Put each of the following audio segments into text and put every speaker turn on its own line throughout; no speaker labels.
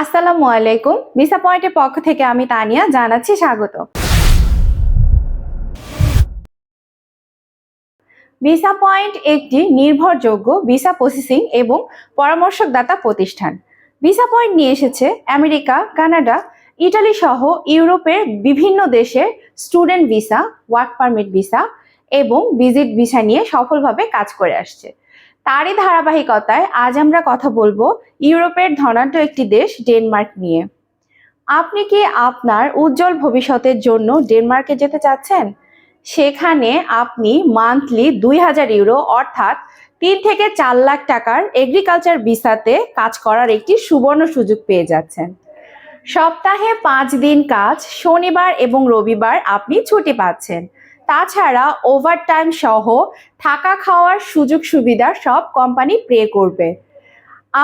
আসসালামু আলাইকুম। ভিসা পয়েন্টের পক্ষ থেকে আমি তানিয়া, জানাচ্ছি স্বাগত। ভিসা পয়েন্ট একটি নির্ভরযোগ্য ভিসা প্রসেসিং এবং পরামর্শকদাতা প্রতিষ্ঠান। ভিসা পয়েন্ট নিয়ে এসেছে আমেরিকা, কানাডা, ইটালি সহ ইউরোপের বিভিন্ন দেশের student visa work permit visa এবং ভিজিট ভিসা নিয়ে সফলভাবে কাজ করে আসছে। তারই ধারাবাহিকতায় আজ আমরা কথা বলব ইউরোপের ধনাঢ্য একটি দেশ, ডেনমার্ক নিয়ে। আপনি কি আপনার উজ্জ্বল ভবিষ্যতের জন্য ডেনমার্কে যেতে চাচ্ছেন? সেখানে আপনি মান্থলি দুই হাজার ইউরো, অর্থাৎ তিন থেকে চার লাখ টাকার এগ্রিকালচার ভিসাতে কাজ করার একটি সুবর্ণ সুযোগ পেয়ে যাচ্ছেন। সপ্তাহে পাঁচ দিন কাজ, শনিবার এবং রবিবার আপনি ছুটি পাচ্ছেন। তাছাড়া ওভারটাইম সহ থাকা খাওয়ার সুযোগ সুবিধা সব কোম্পানি প্রে করবে।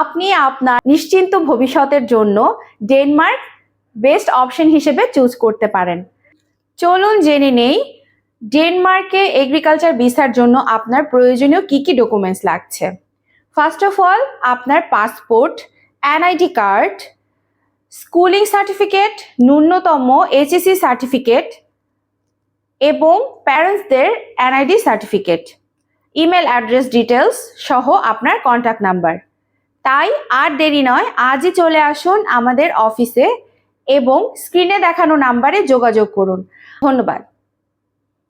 আপনি আপনার নিশ্চিন্ত ভবিষ্যতের জন্য ডেনমার্ক বেস্ট অপশন হিসেবে চুজ করতে পারেন। চলুন জেনে নেই ডেনমার্কে এগ্রিকালচার ভিসার জন্য আপনার প্রয়োজনীয় কি কি ডকুমেন্টস লাগছে। ফার্স্ট অফ অল আপনার passport NID card schooling certificate ন্যূনতম এইচএসসি সার্টিফিকেট এবং প্যারেন্টসদের NID certificate email address details সহ আপনার কন্ট্যাক্ট নাম্বার তাই আর দেরি নয়, আজই চলে আসুন আমাদের অফিসে এবং স্ক্রিনে দেখানো নাম্বারে যোগাযোগ করুন। ধন্যবাদ।